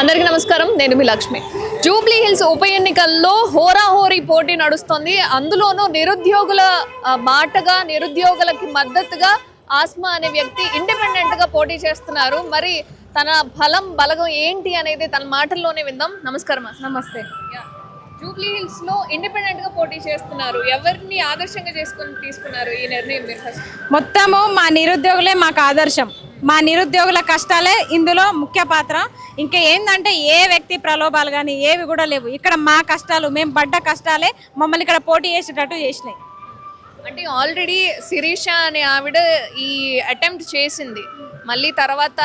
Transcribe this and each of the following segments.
అందరికీ నమస్కారం. నేను మీ లక్ష్మి. జూబ్లీ హిల్స్ ఉప ఎన్నికల్లో హోరాహోరీ పోటీ నడుస్తోంది. అందులోనూ నిరుద్యోగుల మాటగా నిరుద్యోగులకి మద్దతుగా ఆస్మా అనే వ్యక్తి ఇండిపెండెంట్గా పోటీ చేస్తున్నారు. మరి తన బలం బలగం ఏంటి అనేది తన మాటల్లోనే విందాం. నమస్కారం. నమస్తే. యా. జూబ్లీ హిల్స్లో ఇండిపెండెంట్గా పోటీ చేస్తున్నారు. ఎవరిని ఆదర్శంగా చేసుకుని తీసుకున్నారు ఈ నిర్ణయం మీరు మొత్తము మా నిరుద్యోగులే మాకు ఆదర్శం. మా నిరుద్యోగుల కష్టాలే ఇందులో ముఖ్య పాత్ర. ఇంకా ఏంటంటే ఏ వ్యక్తి ప్రలోభాలు కానీ ఏవి కూడా లేవు. ఇక్కడ మా కష్టాలు మేము పడ్డ కష్టాలే మమ్మల్ని ఇక్కడ పోటీ చేసేటట్టు చేసినాయి. అంటే ఆల్రెడీ శిరీష అనే ఆవిడ ఈ అటెంప్ట్ చేసింది. మళ్ళీ తర్వాత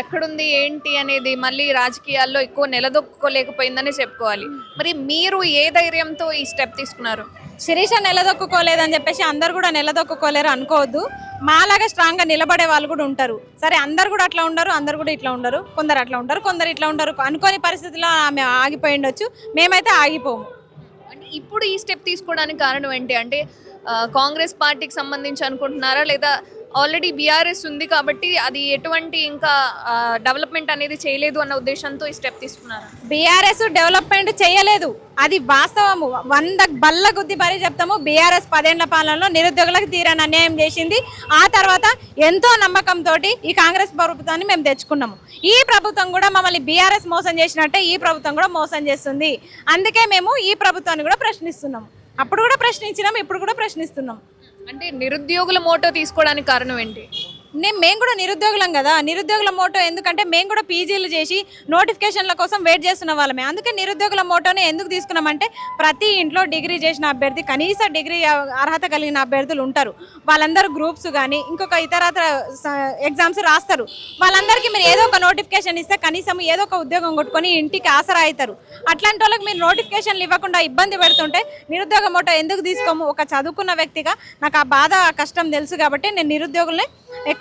ఎక్కడుంది ఏంటి అనేది మళ్ళీ రాజకీయాల్లో ఎక్కువ నిలదొక్కుకోలేకపోయిందని చెప్పుకోవాలి. మరి మీరు ఏ ధైర్యంతో ఈ స్టెప్ తీసుకున్నారు? శిరీష నిలదొక్కుకోలేదని చెప్పేసి అందరు కూడా నిలదొక్కుకోలేరు అనుకోవద్దు. మాలాగా స్ట్రాంగ్గా నిలబడే వాళ్ళు కూడా ఉంటారు. సరే అందరు కూడా అట్లా ఉండరు అందరు కూడా ఇట్లా ఉండరు కొందరు అట్లా ఉంటారు కొందరు ఇట్లా ఉంటారు అనుకోని పరిస్థితిలో ఆమె ఆగిపోయి ఉండొచ్చు. మేమైతే ఆగిపోము. అంటే ఇప్పుడు ఈ స్టెప్ తీసుకోవడానికి కారణం ఏంటి? అంటే కాంగ్రెస్ పార్టీకి సంబంధించి అనుకుంటున్నారా? లేదా ఆల్రెడీ బీఆర్ఎస్ ఉంది కాబట్టి అది ఎటువంటి ఇంకా డెవలప్మెంట్ అనేది చేయలేదు అన్న ఉద్దేశంతో ఈ స్టెప్ తీసుకున్నారు? బీఆర్ఎస్ డెవలప్మెంట్ చేయలేదు. అది వాస్తవము. వంద బల్ల గుద్ది మరీ చెప్తాము. బీఆర్ఎస్ పదేళ్ళ పాలనలో నిరుద్యోగులకు తీరని అన్యాయం చేసింది. ఆ తర్వాత ఎంతో నమ్మకంతో ఈ కాంగ్రెస్ ప్రభుత్వాన్ని మేము తెచ్చుకున్నాము. ఈ ప్రభుత్వం కూడా మమ్మల్ని బీఆర్ఎస్ మోసం చేసినట్టే ఈ ప్రభుత్వం కూడా మోసం చేస్తుంది. అందుకే మేము ఈ ప్రభుత్వాన్ని కూడా ప్రశ్నిస్తున్నాము. అప్పుడు కూడా ప్రశ్నించినాం ఇప్పుడు కూడా ప్రశ్నిస్తున్నాం అంటే నిరుద్యోగుల మోటో తీసుకోవడానికి కారణం ఏంటి? నేను మేము కూడా నిరుద్యోగులం కదా. నిరుద్యోగుల మోటో ఎందుకంటే మేము కూడా పీజీలు చేసి నోటిఫికేషన్ల కోసం వెయిట్ చేస్తున్న వాళ్ళమే. అందుకే నిరుద్యోగుల మోటోని ఎందుకు తీసుకున్నామంటే ప్రతి ఇంట్లో డిగ్రీ చేసిన అభ్యర్థి కనీస డిగ్రీ అర్హత కలిగిన అభ్యర్థులు ఉంటారు. వాళ్ళందరూ గ్రూప్స్ కానీ ఇంకొక ఇతర ఎగ్జామ్స్ రాస్తారు. వాళ్ళందరికీ మీరు ఏదో ఒక నోటిఫికేషన్ ఇస్తే కనీసం ఏదో ఒక ఉద్యోగం కొట్టుకొని ఇంటికి ఆసరా అవుతారు అట్లాంటి వాళ్ళకి మీరు నోటిఫికేషన్లు ఇవ్వకుండా ఇబ్బంది పెడుతుంటే నిరుద్యోగ మోటో ఎందుకు తీసుకోము? ఒక చదువుకున్న వ్యక్తిగా నాకు ఆ బాధ కష్టం తెలుసు కాబట్టి నేను నిరుద్యోగుల్ని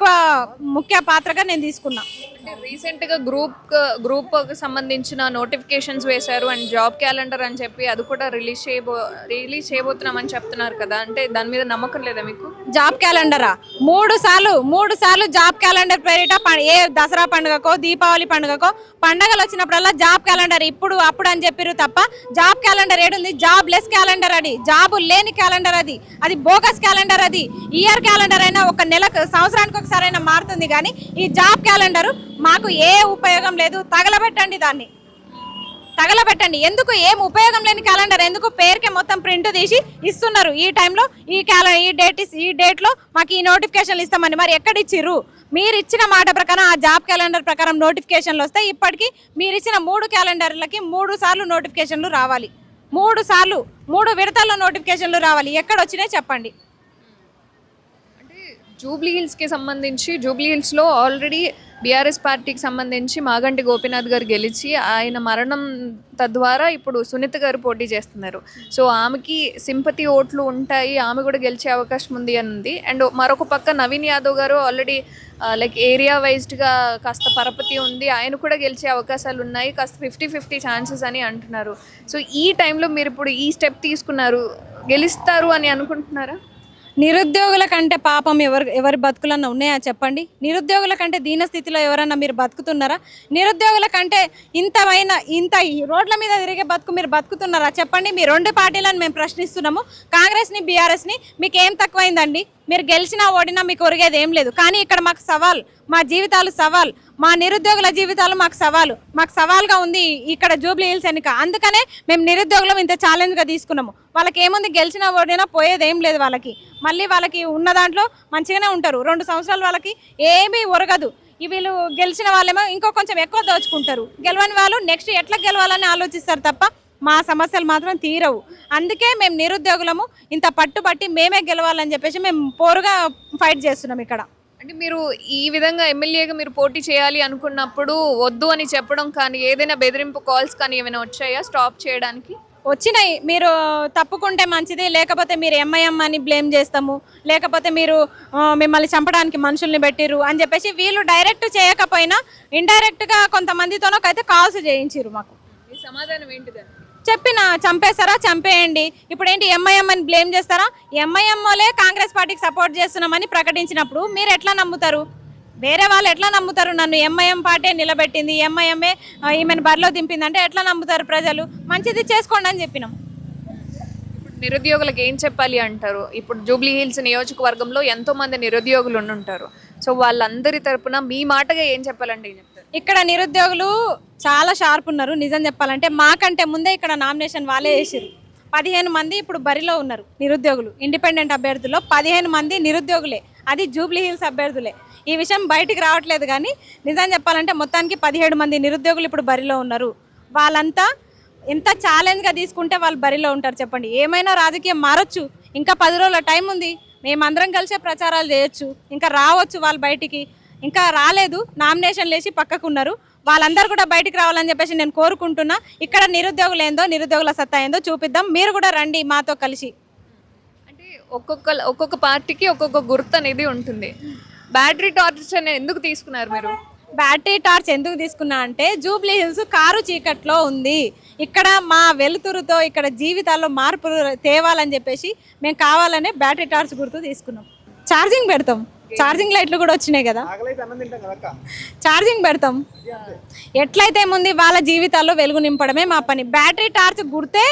ఎక్కువ ముఖ్య పాత్రగా నేను తీసుకున్నా. అంటే రీసెంట్గా గ్రూప్ గ్రూప్ సంబంధించిన నోటిఫికేషన్స్ వేశారు అండ్ జాబ్ క్యాలెండర్ అని చెప్పి అది కూడా రిలీజ్ చేయబో రిలీజ్ చేయబోతున్నామని చెప్తున్నారు కదా. అంటే దాని మీద నమ్మకం లేదా మీకు? జాబ్ క్యాలెండరా మూడు సార్లు మూడు సార్లు జాబ్ క్యాలెండర్ పేరిట ప- ఏ దసరా పండుగకో దీపావళి పండుగకో పండగలు వచ్చినప్పుడల్లా జాబ్ క్యాలెండర్ ఇప్పుడు అప్పుడు అని చెప్పారు తప్ప జాబ్ క్యాలెండర్ ఏడుంది జాబ్ లెస్ క్యాలెండర్ అది జాబ్ లేని క్యాలెండర్ అది అది బోగస్ క్యాలెండర్ అది ఇయర్ క్యాలెండర్ అయినా ఒక నెలకు సంవత్సరానికి ఒకసారి అయినా మారుతుంది కానీ ఈ జాబ్ క్యాలెండర్ మాకు ఏ ఉపయోగం లేదు. తగలబెట్టండి దాన్ని. తగలబెట్టండి. ఎందుకు ఏం ఉపయోగం లేని క్యాలెండర్? ఎందుకు పేరుకే మొత్తం ప్రింట్ తీసి ఇస్తున్నారు? ఈ టైంలో ఈ క్యాల ఈ డేట్ ఇస్- ఈ డేట్లో మాకు ఈ నోటిఫికేషన్లు ఇస్తామని. మరి ఎక్కడ ఇచ్చిర్రు మీరు ఇచ్చిన మాట ప్రకారం ఆ జాబ్ క్యాలెండర్ ప్రకారం నోటిఫికేషన్లు వస్తే ఇప్పటికీ మీరు ఇచ్చిన మూడు క్యాలెండర్లకి మూడు సార్లు నోటిఫికేషన్లు రావాలి. మూడు సార్లు మూడు విడతల్లో నోటిఫికేషన్లు రావాలి. ఎక్కడ వచ్చినాయి చెప్పండి. జూబ్లీ హిల్స్కి సంబంధించి జూబ్లీ హిల్స్లో ఆల్రెడీ బీఆర్ఎస్ పార్టీకి సంబంధించి మాగంటి గోపీనాథ్ గారు గెలిచి ఆయన మరణం తద్వారా ఇప్పుడు సునీత గారు పోటీ చేస్తున్నారు. సో ఆమెకి సింపతి ఓట్లు ఉంటాయి ఆమె కూడా గెలిచే అవకాశం ఉంది అని ఉంది అండ్ మరొక పక్క నవీన్ యాదవ్ గారు ఆల్రెడీ లైక్ ఏరియా వైజ్డ్గా కాస్త పరపతి ఉంది ఆయన కూడా గెలిచే అవకాశాలు ఉన్నాయి కాస్త ఫిఫ్టీ ఫిఫ్టీ ఛాన్సెస్ అని అంటున్నారు. సో ఈ టైంలో మీరు ఇప్పుడు ఈ స్టెప్ తీసుకున్నారు గెలుస్తారు అని అనుకుంటున్నారా? నిరుద్యోగుల కంటే పాపం ఎవరు ఎవరి బతుకులన్నా ఉన్నాయా చెప్పండి? నిరుద్యోగుల కంటే దీన స్థితిలో ఎవరన్నా మీరు బతుకుతున్నారా? నిరుద్యోగుల కంటే ఇంతమైన ఇంత ఈ రోడ్ల మీద తిరిగే బతుకు మీరు బతుకుతున్నారా? చెప్పండి మీ రెండు పార్టీలను మేము ప్రశ్నిస్తున్నాము. కాంగ్రెస్ని బీఆర్ఎస్ని మీకు ఏం తక్కువైందండి? మీరు గెలిచినా ఓడినా మీకు ఒరిగేది ఏం లేదు. కానీ ఇక్కడ మాకు సవాల్ మా జీవితాలు సవాల్. మా నిరుద్యోగుల జీవితాలు మాకు సవాలు. మాకు సవాల్గా ఉంది ఇక్కడ జూబ్లీ హిల్స్ ఎన్నిక. అందుకనే మేము నిరుద్యోగులం ఇంత ఛాలెంజ్గా తీసుకున్నాము. వాళ్ళకి ఏముంది గెలిచినా ఓడినా పోయేది ఏం లేదు వాళ్ళకి. మళ్ళీ వాళ్ళకి ఉన్న దాంట్లో మంచిగానే ఉంటారు. రెండు సంవత్సరాలు వాళ్ళకి ఏమీ ఒరగదు. వీళ్ళు గెలిచిన వాళ్ళేమో ఇంకో కొంచెం ఎక్కువ దోచుకుంటారు. గెలవని వాళ్ళు నెక్స్ట్ ఎట్లా గెలవాలని ఆలోచిస్తారు తప్ప మా సమస్యలు మాత్రం తీరవు. అందుకే మేము నిరుద్యోగులము ఇంత పట్టుబట్టి మేమే గెలవాలని చెప్పేసి మేము పోరుగా ఫైట్ చేస్తున్నాం ఇక్కడ. అంటే మీరు ఈ విధంగా ఎమ్మెల్యేగా మీరు పోటీ చేయాలి అనుకున్నప్పుడు వద్దు అని చెప్పడం కానీ ఏదైనా బెదిరింపు కాల్స్ కానీ ఏమైనా వచ్చాయా స్టాప్ చేయడానికి? వచ్చినాయి. మీరు తప్పుకుంటే మంచిది లేకపోతే మీరు ఎంఐఎం అని బ్లేమ్ చేస్తాము లేకపోతే మీరు ఆ, మిమ్మల్ని చంపడానికి మనుషుల్ని పెట్టిరు అని చెప్పేసి వీళ్ళు డైరెక్ట్ చేయకపోయినా ఇండైరెక్ట్గా కొంతమందితోనో అయితే కాల్స్ చేయించిరు మాకు. మీ సమాధానం ఏంటిదని చెప్పిన చంపేస్తారా చంపేయండి. ఇప్పుడు ఏంటి ఎంఐఎం అని బ్లేమ్ చేస్తారా? ఎంఐఎం కాంగ్రెస్ పార్టీకి సపోర్ట్ చేస్తున్నామని ప్రకటించినప్పుడు మీరు ఎట్లా నమ్ముతారు? వేరే వాళ్ళు ఎట్లా నమ్ముతారు నన్ను? ఎంఐఎం పార్టీ నిలబెట్టింది ఎంఐఎంఏ ఈమెను బరిలో దింపింది అంటే ఎట్లా నమ్ముతారు ప్రజలు? మంచిది చేసుకోండి అని చెప్పినాం. ఇప్పుడు నిరుద్యోగులకు ఏం చెప్పాలి అంటారు? ఇప్పుడు జూబ్లీ హిల్స్ నియోజకవర్గంలో ఎంతో మంది నిరుద్యోగులు ఉండుంటారు. సో వాళ్ళందరి తరపున మీ మాటగా ఏం చెప్పాలంటే ఇక్కడ నిరుద్యోగులు చాలా షార్ప్ ఉన్నారు నిజం చెప్పాలంటే. మాకంటే ముందే ఇక్కడ నామినేషన్ వాళ్ళే చేసారు పదిహేను మంది ఇప్పుడు బరిలో ఉన్నారు నిరుద్యోగులు. ఇండిపెండెంట్ అభ్యర్థుల్లో పదిహేను మంది నిరుద్యోగులే. అది జూబ్లీ హిల్స్ అభ్యర్థులే. ఈ విషయం బయటికి రావట్లేదు కానీ నిజం చెప్పాలంటే మొత్తానికి పదిహేడు మంది నిరుద్యోగులు ఇప్పుడు బరిలో ఉన్నారు. వాళ్ళంతా ఎంత ఛాలెంజ్గా తీసుకుంటే వాళ్ళు బరిలో ఉంటారు చెప్పండి. ఏమైనా రాజకీయం మారొచ్చు. ఇంకా పది రోజుల టైం ఉంది. మేమందరం కలిసే ప్రచారాలు చేయొచ్చు. ఇంకా రావచ్చు వాళ్ళు బయటికి. ఇంకా రాలేదు. నామినేషన్ లేచి పక్కకున్నారు. వాళ్ళందరూ కూడా బయటికి రావాలని చెప్పేసి నేను కోరుకుంటున్నా. ఇక్కడ నిరుద్యోగులు ఏందో నిరుద్యోగుల సత్తా ఏందో చూపిద్దాం. మీరు కూడా రండి మాతో కలిసి. అంటే ఒక్కొక్క ఒక్కొక్క పార్టీకి ఒక్కొక్క గుర్తు అనేది ఉంటుంది. బ్యాటరీ టార్చ్ అనేది ఎందుకు తీసుకున్నారు మీరు? బ్యాటరీ టార్చ్ ఎందుకు తీసుకున్నా అంటే జూబ్లీ హిల్స్ కారు చీకట్లో ఉంది. ఇక్కడ మా వెలుతురుతో ఇక్కడ జీవితాల్లో మార్పులు తేవాలని చెప్పేసి మేము కావాలనే బ్యాటరీ టార్చ్ గుర్తు తీసుకున్నాం. ఛార్జింగ్ పెడతాం. ఛార్జింగ్ లైట్లు కూడా వచ్చినాయి కదా. ఛార్జింగ్ పెడతాం. ఎట్లయితే ఏముంది వాళ్ళ జీవితాల్లో వెలుగు నింపడమే మా పని. బ్యాటరీ టార్చ్ గుర్తే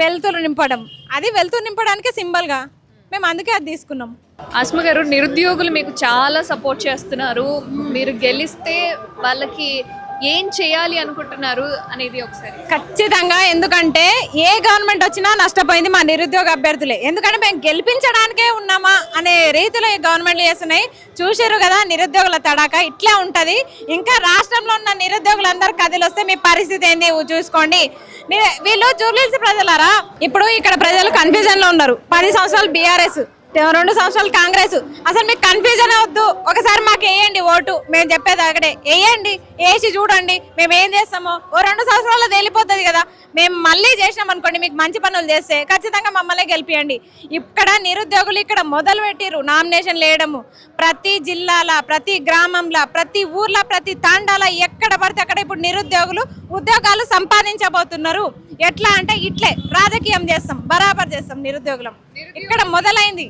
వెలుతురు నింపడం. అది వెలుతురు నింపడానికే సింబల్గా మేము అందుకే అది తీసుకున్నాం. ఆస్మ గారు నిరుద్యోగులు మీకు చాలా సపోర్ట్ చేస్తున్నారు. మీరు గెలిస్తే వాళ్ళకి ఏం చేయాలి అనుకుంటున్నారు అనేది ఒకసారి. ఖచ్చితంగా ఎందుకంటే ఏ గవర్నమెంట్ వచ్చినా నష్టపోయింది మా నిరుద్యోగ అభ్యర్థులే. ఎందుకంటే మేము గెలిపించడానికే ఉన్నామా అనే రీతిలో ఈ గవర్నమెంట్లు చేస్తున్నాయి. చూసారు కదా నిరుద్యోగుల తడాక ఇట్లా ఉంటుంది. ఇంకా రాష్ట్రంలో ఉన్న నిరుద్యోగులందరూ కదిలి వస్తే మీ పరిస్థితి ఏంది? చూసుకోండి. వీళ్ళు జూబ్లీస్ ప్రజలారా? ఇప్పుడు ఇక్కడ ప్రజలు కన్ఫ్యూజన్లో ఉన్నారు. పది సంవత్సరాలు బీఆర్ఎస్ రెండు సంవత్సరాలు కాంగ్రెస్. అసలు మీకు కన్ఫ్యూజన్ అవద్దు. ఒకసారి మాకు వేయండి ఓటు. మేము చెప్పేది అక్కడే. వేయండి. వేసి చూడండి. మేము ఏం చేస్తామో. ఓ రెండు సంవత్సరాలు తేలిపోతుంది కదా. మేము మళ్ళీ చేసినాం అనుకోండి మీకు మంచి పనులు చేస్తే ఖచ్చితంగా మమ్మల్ని గెలిపియండి. ఇక్కడ నిరుద్యోగులు ఇక్కడ మొదలు పెట్టిరు నామినేషన్ వేయడము. ప్రతి జిల్లాల ప్రతి గ్రామంలో ప్రతి ఊర్లో ప్రతి తాండాల ఎక్కడ పడితే అక్కడ ఇప్పుడు నిరుద్యోగులు ఉద్యోగాలు సంపాదించబోతున్నారు. ఎట్లా అంటే ఇట్లే. రాజకీయం చేస్తాం. బరాబర్ చేస్తాం నిరుద్యోగులం. ఇక్కడ మొదలైంది?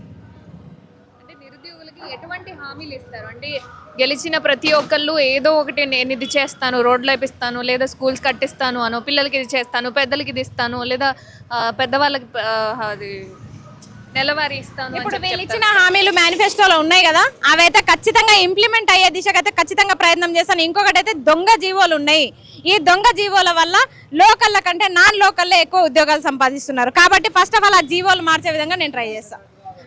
అంటే నిరుద్యోగులకి ఎటువంటి హామీలు ఇస్తారు? అంటే గెలిచిన ప్రతి ఒక్కళ్ళు ఏదో ఒకటి నేను ఇది చేస్తాను రోడ్లు వేపిస్తాను లేదా స్కూల్స్ కట్టిస్తాను అనో పిల్లలకి ఇది చేస్తాను పెద్దలకి ఇది ఇస్తాను లేదా పెద్దవాళ్ళకి అది నెలవారీ ఇస్తాను అని ఇప్పుడు వీళ్ళు. ఇచ్చిన హామీలు మేనిఫెస్టోలో ఉన్నాయి కదా అవైతే ఖచ్చితంగా ఇంప్లిమెంట్ అయ్యే దిశగా అయితే ఖచ్చితంగా ప్రయత్నం చేస్తాను. ఇంకొకటి అయితే దొంగ జీవోలు ఉన్నాయి. ఈ దొంగ జీవోల వల్ల లోకల్ల కంటే నాన్ లోకల్లే ఎక్కువ ఉద్యోగాలు సంపాదిస్తున్నారు. కాబట్టి ఫస్ట్ ఆఫ్ ఆల్ ఆ జీవోలు మార్చే విధంగా నేను ట్రై చేస్తాను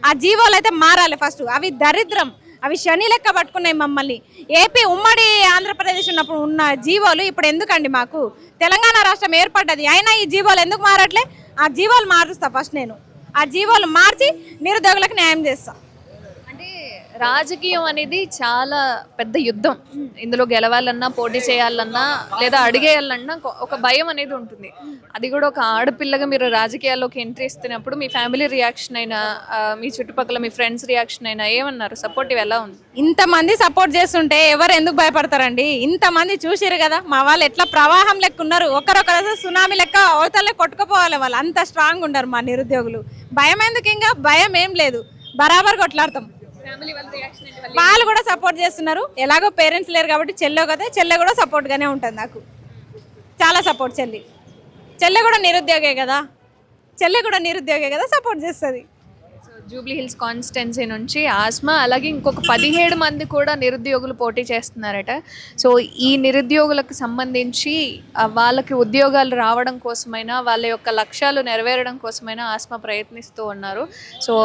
ఆ జీవోలు అయితే మారాలి ఫస్ట్ అవి దరిద్రం. అవి శని లెక్క పట్టుకున్నాయి మమ్మల్ని. ఏపీ ఉమ్మడి ఆంధ్రప్రదేశ్ ఉన్నప్పుడు ఉన్న జీవోలు ఇప్పుడు ఎందుకండి మాకు? తెలంగాణ రాష్ట్రం ఏర్పడ్డది. అయినా ఈ జీవోలు ఎందుకు మారట్లే? ఆ జీవోలు మారుస్తా ఫస్ట్ నేను. ఆ జీవోలు మార్చి నిరుద్యోగులకు న్యాయం చేస్తాం. రాజకీయం అనేది చాలా పెద్ద యుద్ధం. ఇందులో గెలవాలన్నా పోటీ చేయాలన్నా లేదా అడిగేయాలన్నా ఒక భయం అనేది ఉంటుంది. అది కూడా ఒక ఆడపిల్లగా మీరు రాజకీయాల్లోకి ఎంట్రీ ఇస్తున్నప్పుడు మీ ఫ్యామిలీ రియాక్షన్ అయినా మీ చుట్టుపక్కల మీ ఫ్రెండ్స్ రియాక్షన్ అయినా ఏమన్నారు? సపోర్టివ్ ఎలా ఉంది? ఇంతమంది సపోర్ట్ చేస్తుంటే ఎవరు ఎందుకు భయపడతారండి? ఇంతమంది చూసిరు కదా మా వాళ్ళు ఎట్లా ప్రవాహం లెక్క ఉన్నారు? ఒకరొకరు సునామీ లెక్క అవతలే కొట్టుకుపోవాలి వాళ్ళు. అంత స్ట్రాంగ్ ఉన్నారు మా నిరుద్యోగులు. భయం ఎందుకు ఇంకా? భయం ఏం లేదు. బరాబర్ కొట్లాడతాం. వాళ్ళ కూడా సపోర్ట్ చేస్తున్నారు. ఎలాగో పేరెంట్స్ లేరు కాబట్టి చెల్లె కదా చెల్లె కూడా సపోర్ట్ గానే ఉంటుంది నాకు. చాలా సపోర్ట్ చెల్లి. చెల్లె కూడా నిరుద్యోగే కదా. చెల్లె కూడా నిరుద్యోగే కదా సపోర్ట్ చేస్తుంది. సో జూబ్లీ హిల్స్ కాన్స్టిట్యున్సీ నుంచి ఆస్మా అలాగే ఇంకొక పదిహేడు మంది కూడా నిరుద్యోగులు పోటీ చేస్తున్నారట. సో ఈ నిరుద్యోగులకు సంబంధించి వాళ్ళకి ఉద్యోగాలు రావడం కోసమైనా వాళ్ళ యొక్క లక్ష్యాలు నెరవేరడం కోసమైనా ఆస్మా ప్రయత్నిస్తూ ఉన్నారు. సో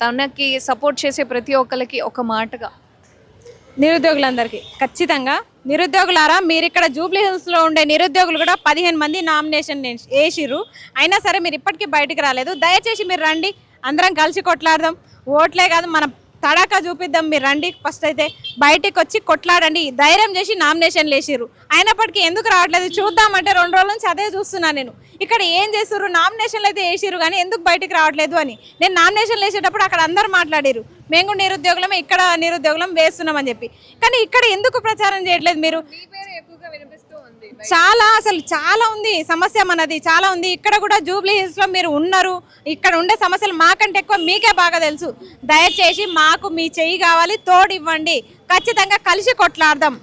తనకి సపోర్ట్ చేసే ప్రతి ఒక్కరికి ఒక మాటగా. నిరుద్యోగులందరికీ. ఖచ్చితంగా నిరుద్యోగులారా మీరు ఇక్కడ జూబ్లీ హిల్స్లో ఉండే నిరుద్యోగులు కూడా పదిహేను మంది నామినేషన్ వేసిర్రు అయినా సరే మీరు ఇప్పటికీ బయటకు రాలేదు. దయచేసి మీరు రండి. అందరం కలిసి కొట్లాడదాం. ఓట్లే కాదు మన తడాకా చూపిద్దాం మీరు రండి. ఫస్ట్ అయితే బయటికి వచ్చి కొట్లాడండి. ధైర్యం చేసి నామినేషన్ వేసిర్రు అయినప్పటికీ ఎందుకు రావట్లేదు? చూద్దామంటే రెండు రోజుల నుంచి అదే చూస్తున్నాను నేను. ఇక్కడ ఏం చేస్తుర్రు నామినేషన్లు అయితే వేసిర్రు కానీ ఎందుకు బయటికి రావట్లేదు అని. నేను నామినేషన్లు వేసేటప్పుడు అక్కడ అందరు మాట్లాడారు మేము కూడా నిరుద్యోగులం ఇక్కడ నిరుద్యోగులం వేస్తున్నామని చెప్పి. కానీ ఇక్కడ ఎందుకు ప్రచారం చేయట్లేదు మీరు? చాలా అసలు చాలా ఉంది సమస్య మనది చాలా ఉంది. ఇక్కడ కూడా జూబ్లీ హిల్స్లో మీరు ఉన్నారు. ఇక్కడ ఉండే సమస్యలు మాకంటే ఎక్కువ మీకే బాగా తెలుసు. దయచేసి మాకు మీ చెయ్యి కావాలి తోడు ఇవ్వండి ఖచ్చితంగా కలిసి కొట్లాడదాం.